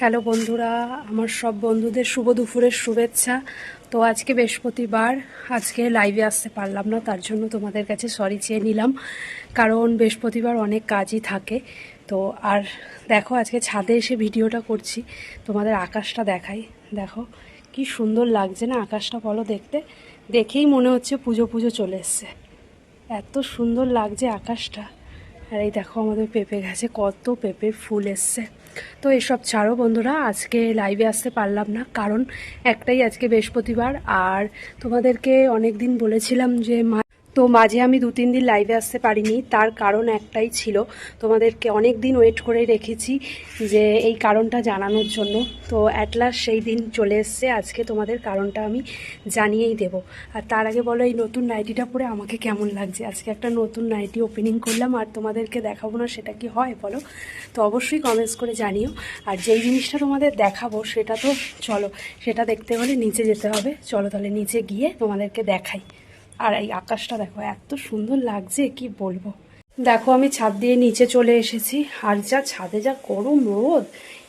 Hello বন্ধুরা, আমার সব বন্ধুদের শুভ দুপুরের শুভেচ্ছা। তো আজকে বৃহস্পতিবার, আজকে লাইভে আসতে পারলাম না, তার জন্য তোমাদের কাছে সরি চেয়ে নিলাম। কারণ বৃহস্পতিবার অনেক কাজই থাকে। তো আর দেখো, আজকে ছাদে এসে ভিডিওটা করছি, তোমাদের আকাশটা দেখাই। দেখো, কি সুন্দর লাগছে না আকাশটা, বলো দেখতে। দেখেই মনে হচ্ছে পুজো পুজো চলে এসছে। এত সুন্দর লাগছে আকাশটা। আর এই দেখো আমাদের পেঁপে গাছে কত পেঁপে ফুল এসছে। তো এসব ছাড়ো বন্ধুরা, আজকে লাইভে আসতে পারলাম না, কারণ একটাই আজকে বৃহস্পতিবার। আর তোমাদেরকে অনেক দিন বলেছিলাম যে মা তো মাঝে আমি দু তিন দিন লাইভে আসতে পারিনি। তার কারণ একটাই ছিল, তোমাদেরকে অনেক দিন ওয়েট করে রেখেছি যে এই কারণটা জানানোর জন্য। তো অ্যাটলাস সেই দিন চলে এসছে, আজকে তোমাদের কারণটা আমি জানিয়েই দেব। আর তার আগে বলো, এই নতুন নাইটিটা পরে আমাকে কেমন লাগছে? আজকে একটা নতুন নাইটি ওপেনিং করলাম, আর তোমাদেরকে দেখাবো না সেটা কি হয়, বলো? তো অবশ্যই কমেন্টস করে জানিও। আর যেই জিনিসটা তোমাদের দেখাবো, সেটা তো চলো, সেটা দেখতে হলে নিচে যেতে হবে। চলো তাহলে নিচে গিয়ে তোমাদেরকে দেখাই। আর এই আকাশটা দেখো, এত সুন্দর লাগছে, কি বলব। দেখো, আমি ছাদ দিয়ে নিচে চলে এসেছি। আর যা ছাদে যা গরম রোদ,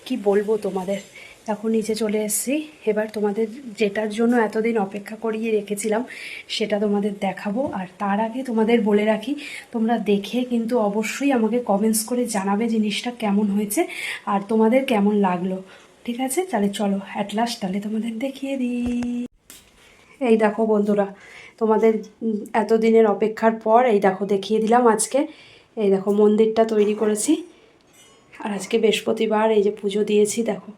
কি বলব তোমাদের। দেখো, নিচে চলে এসেছি। এবার তোমাদের যেটার জন্য এতদিন অপেক্ষা করিয়ে রেখেছিলাম, সেটা তোমাদের দেখাবো। আর তার আগে তোমাদের বলে রাখি, তোমরা দেখে কিন্তু অবশ্যই আমাকে কমেন্টস করে জানাবে জিনিসটা কেমন হয়েছে আর তোমাদের কেমন লাগল। ঠিক আছে? তাহলে চলো অ্যাট লাস্ট তাহলে তোমাদের দেখিয়ে দিই। এই দেখো বন্ধুরা, তোমাদের এতদিনের অপেক্ষার পর এই দেখো দেখিয়ে দিলাম আজকে। এই দেখো মন্দিরটা তৈরি করেছি। আর আজকে বৃহস্পতিবার এই যে পুজো দিয়েছি, দেখো।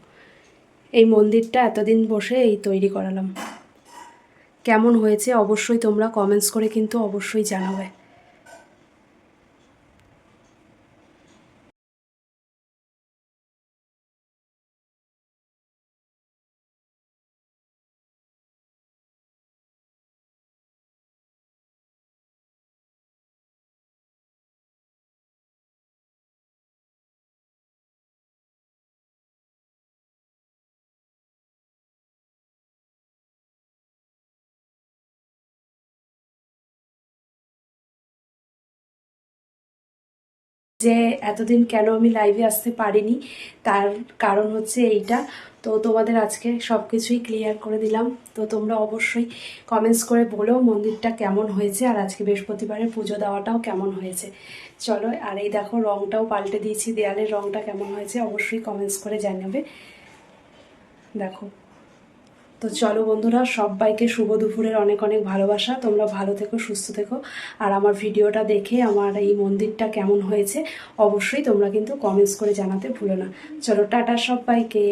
এই মন্দিরটা এতদিন বসে এই তৈরি করালাম। কেমন হয়েছে অবশ্যই তোমরা কমেন্টস করে কিন্তু অবশ্যই জানাবে। যে এতদিন কেন আমি লাইভে আসতে পারিনি, তার কারণ হচ্ছে এইটা। তো তোমাদের আজকে সব কিছুই ক্লিয়ার করে দিলাম। তো তোমরা অবশ্যই কমেন্টস করে বলো মন্দিরটা কেমন হয়েছে, আর আজকে বৃহস্পতিবারের পুজো দেওয়াটাও কেমন হয়েছে। চলো, আর এই দেখো রংটাও পাল্টে দিয়েছি, দেয়ালের রংটা কেমন হয়েছে, অবশ্যই কমেন্টস করে জানাবে। দেখো। তো চলো বন্ধুরা, সবাইকে শুভ দুপুরের অনেক অনেক ভালোবাসা। তোমরা ভালো থেকো, সুস্থ থেকো। আর আমার ভিডিওটা দেখে আমার এই মন্দিরটা কেমন হয়েছে, অবশ্যই তোমরা কিন্তু কমেন্টস করে জানাতে ভুলো না। চলো, টাটা সবাইকে।